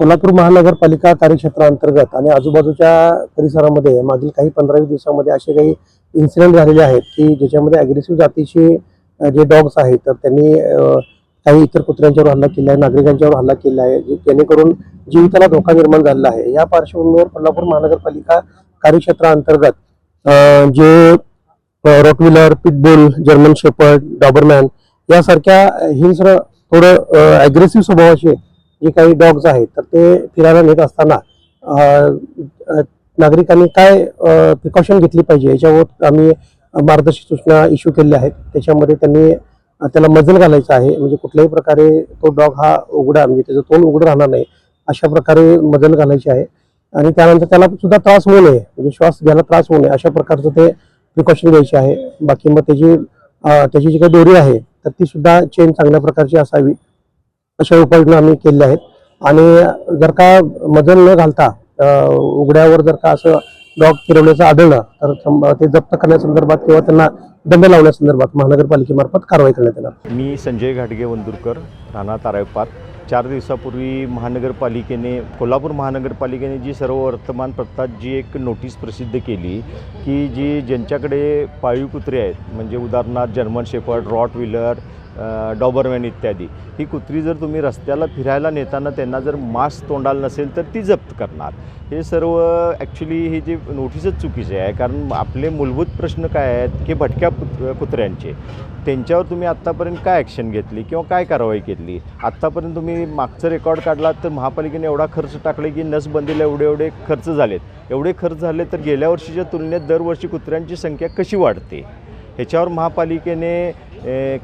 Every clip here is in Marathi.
कोल्हापूर महानगरपालिका कार्यक्षेत्राअंतर्गत आणि आजूबाजूच्या परिसरामध्ये मागील काही पंधरा दिवसामध्ये असे काही इन्सिडेंट झालेले आहेत की ज्याच्यामध्ये अग्रेसिव्ह जातीचे जे डॉग्स आहेत तर त्यांनी काही इतर कुत्र्यांच्यावर हल्ला केला आहे नागरिकांच्यावर हल्ला केला आहे जेणेकरून जीविताला धोका निर्माण झालेला आहे. या पार्श्वभूमीवर कोल्हापूर महानगरपालिका कार्यक्षेत्राअंतर्गत अ, जे wheeler pitbull German shepherd Doberman यासारख्या हिंस्र थोडं अग्रेसिव्ह स्वभावाचे जे काही डॉग्स आहेत तर ते फिरायला नेत असताना नागरिकांनी काय प्रिकॉशन घेतली पाहिजे? याच्यावर आम्ही मार्गदर्शक सूचना इश्यू केलेल्या आहेत. त्याच्यामध्ये त्यांनी त्याला मजल घालायचं आहे. म्हणजे कुठल्याही प्रकारे तो डॉग हा उघडा म्हणजे त्याचं तोंड उघडं राहणार नाही. अशा प्रकारे मजल घालायची आहे. आणि त्यानंतर त्याला सुद्धा त्रास होऊ नये. म्हणजे श्वास घ्यायला त्रास होऊ नये. अशा प्रकारचं ते प्रिकॉशन घ्यायचे आहे. बाकी मग त्याची त्याची जी काही दोरी आहे तर ती सुद्धा चेन चांगल्या प्रकारची असावी. अशा उपाययोजना आम्ही केलेल्या आहेत. आणि जर का मजल न घालता उघड्यावर जर का असं डॉग फिरवण्याचं आढळलं तर ते जप्त करण्यासंदर्भात किंवा त्यांना दंड लावण्यासंदर्भात महानगरपालिकेमार्फत कारवाई करण्यात येणार. मी संजय घाटगे वंदुरकर राणा तारायपात चार दिवसापूर्वी महानगरपालिकेने कोल्हापूर महानगरपालिकेने जी सर्व वर्तमानपत्रात जी एक नोटीस प्रसिद्ध केली की जी ज्यांच्याकडे पाळीव कुत्रे आहेत म्हणजे उदाहरणार्थ German shepherd rottweiler Doberman इत्यादी. ही कुत्री जर तुम्ही रस्त्याला फिरायला नेताना त्यांना जर मास्क तोंडाला नसेल तर ती जप्त करणार. हे सर्व ॲक्च्युली हे जे नोटीसच चुकीचे आहे कारण आपले मूलभूत प्रश्न काय आहेत की भटक्या कुत्र्यांचे. त्यांच्यावर तुम्ही आत्तापर्यंत काय ॲक्शन घेतली किंवा काय कारवाई केली? आत्तापर्यंत तुम्ही मागचं रेकॉर्ड काढलात तर महापालिकेने एवढा खर्च टाकले की नसबंदीला एवढे एवढे खर्च झालेत. एवढे खर्च झाले तर गेल्या वर्षीच्या तुलनेत दरवर्षी कुत्र्यांची संख्या कशी वाढते? ह्याच्यावर महापालिकेने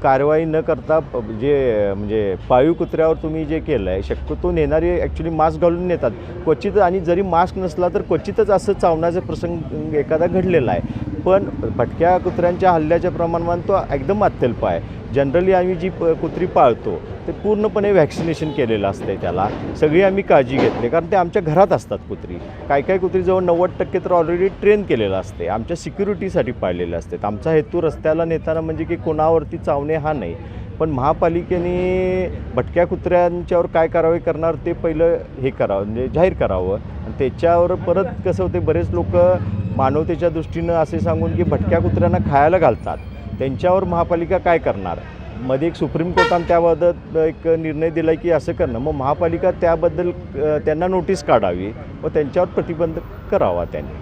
कारवाई न करता जे म्हणजे पाळीव कुत्र्यावर तुम्ही जे केलं आहे शक्यतो नेणारे ॲक्च्युली मास्क घालून नेतात. क्वचित आणि जरी मास्क नसला तर क्वचितच असं चावण्याचा प्रसंग एखादा घडलेला आहे. पण भटक्या कुत्र्यांच्या हल्ल्याच्या प्रमाणात तो एकदम अत्यल्प आहे. जनरली आम्ही जी प कुत्री पाळतो ते पूर्णपणे व्हॅक्सिनेशन केलेलं असतं त्याला. सगळी आम्ही काळजी घेतली कारण ते आमच्या घरात असतात कुत्री. काय काय कुत्री जवळ नव्वद टक्के तर ऑलरेडी ट्रेन केलेलं असते. आमच्या सिक्युरिटीसाठी पाळलेले असतात आमचा हेतू रस्त्याला नेताना म्हणजे की कोणावरती चावणे हा नाही. पण महापालिकेने भटक्या कुत्र्यांच्यावर काय कारवाई करणार ते पहिलं हे करावं म्हणजे जाहीर करावं. आणि त्याच्यावर परत कसं होते बरेच लोक मानवतेच्या दृष्टीनं असे सांगून की भटक्या कुत्र्यांना खायला घालतात. त्यांच्यावर महापालिका काय करणार? मध्ये एक सुप्रीम कोर्टानं त्याबाबत एक निर्णय दिला की असं करणं. मग महापालिका त्याबद्दल त्यांना नोटीस काढावी व त्यांच्यावर प्रतिबंध करावा त्यांनी.